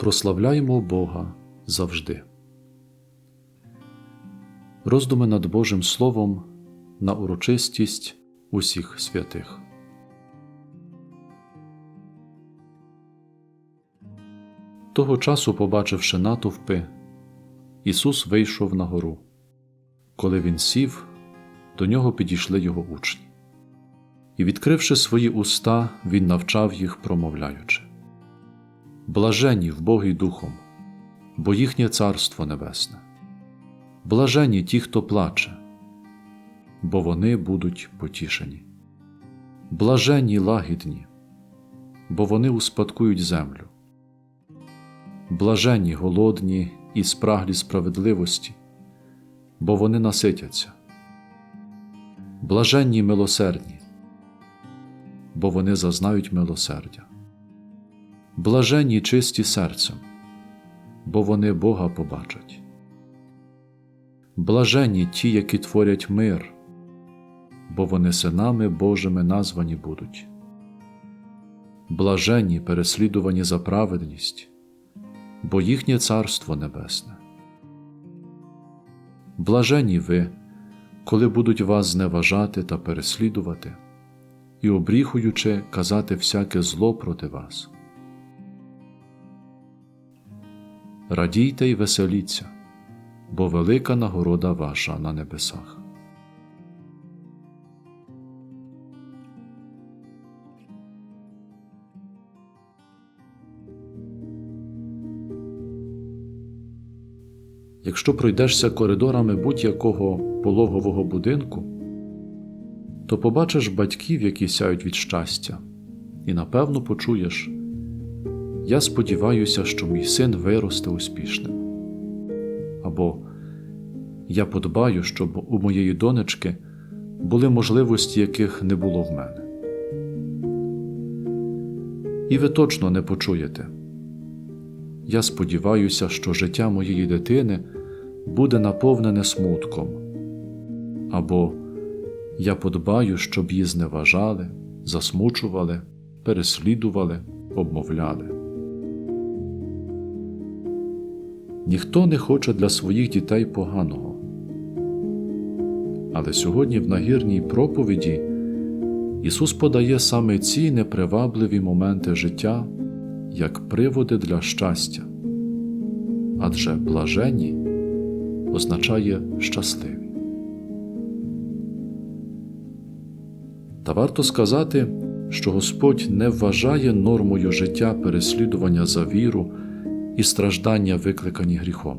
Прославляємо Бога завжди. Роздуми над Божим Словом на урочистість усіх святих. Того часу, побачивши натовпи, Ісус вийшов на гору. Коли він сів, до нього підійшли його учні. І, відкривши свої уста, він навчав їх, промовляючи Блажені вбогий духом, бо їхнє царство небесне. Блажені ті, хто плаче, бо вони будуть потішені. Блажені лагідні, бо вони успадкують землю. Блажені голодні і спраглі справедливості, бо вони наситяться. Блаженні милосердні, бо вони зазнають милосердя. Блаженні чисті серцем, бо вони Бога побачать. Блаженні ті, які творять мир, бо вони синами Божими названі будуть. Блаженні переслідувані за праведність, бо їхнє царство небесне. Блаженні ви, коли будуть вас зневажати та переслідувати, і обріхуючи казати всяке зло проти вас. Радійте й веселіться, бо велика нагорода ваша на небесах. Якщо пройдешся коридорами будь-якого пологового будинку, то побачиш батьків, які сяють від щастя, і напевно почуєш Я сподіваюся, що мій син виросте успішним. Або Я подбаю, щоб у моєї донечки були можливості, яких не було в мене. І ви точно не почуєте. Я сподіваюся, що життя моєї дитини буде наповнене смутком, або я подбаю, щоб її зневажали, засмучували, переслідували, обмовляли. Ніхто не хоче для своїх дітей поганого. Але сьогодні в нагірній проповіді Ісус подає саме ці непривабливі моменти життя як приводи для щастя, адже блаженні означає щасливі. Та варто сказати, що Господь не вважає нормою життя переслідування за віру і страждання, викликані гріхом.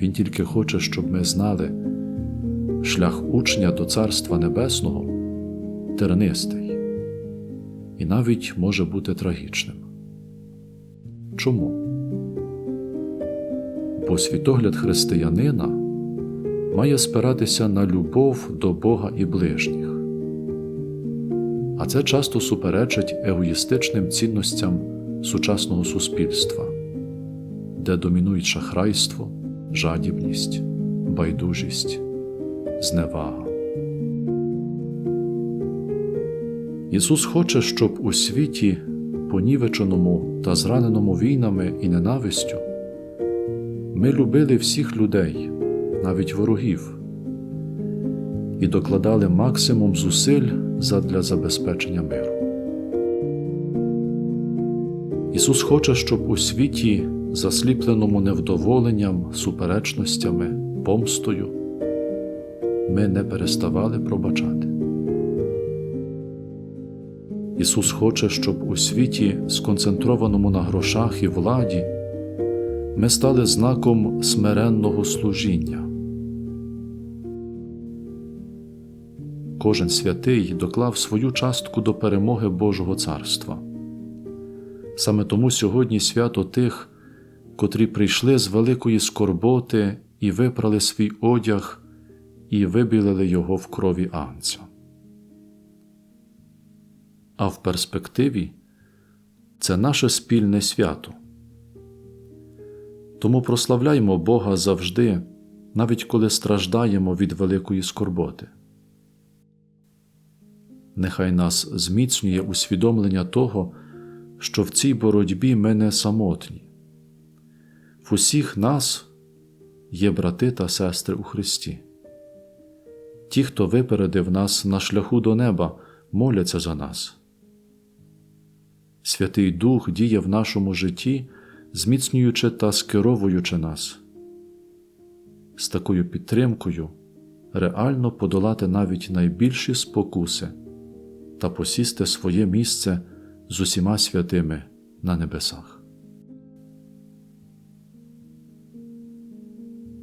Він тільки хоче, щоб ми знали, шлях учня до Царства Небесного тернистий і навіть може бути трагічним. Чому? Бо світогляд християнина має спиратися на любов до Бога і ближніх, а це часто суперечить егоїстичним цінностям сучасного суспільства, де домінують шахрайство, жадібність, байдужість, зневага. Ісус хоче, щоб у світі, понівеченому та зраненому війнами і ненавистю, ми любили всіх людей, навіть ворогів, і докладали максимум зусиль задля забезпечення миру. Ісус хоче, щоб у світі, засліпленому невдоволенням, суперечностями, помстою, ми не переставали пробачати. Ісус хоче, щоб у світі, сконцентрованому на грошах і владі, ми стали знаком смиренного служіння. Кожен святий доклав свою частку до перемоги Божого Царства. Саме тому сьогодні свято тих, котрі прийшли з великої скорботи і випрали свій одяг і вибілили його в крові Анця а в перспективі це наше спільне свято. Тому прославляймо Бога завжди, навіть коли страждаємо від великої скорботи. Нехай нас зміцнює усвідомлення того, що в цій боротьбі ми не самотні. В усіх нас є брати та сестри у Христі. Ті, хто випередив нас на шляху до неба, моляться за нас. Святий Дух діє в нашому житті, зміцнюючи та скеровуючи нас. З такою підтримкою реально подолати навіть найбільші спокуси та посісти своє місце з усіма святими на небесах.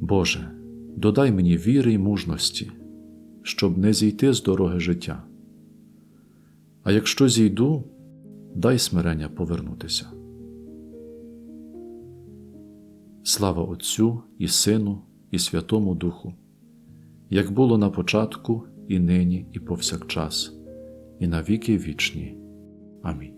Боже, додай мені віри й мужності, щоб не зійти з дороги життя. А якщо зійду, дай смирення повернутися. Слава Отцю і Сину, і Святому Духу, як було на початку, і нині, і повсякчас, і на віки вічні. Амінь.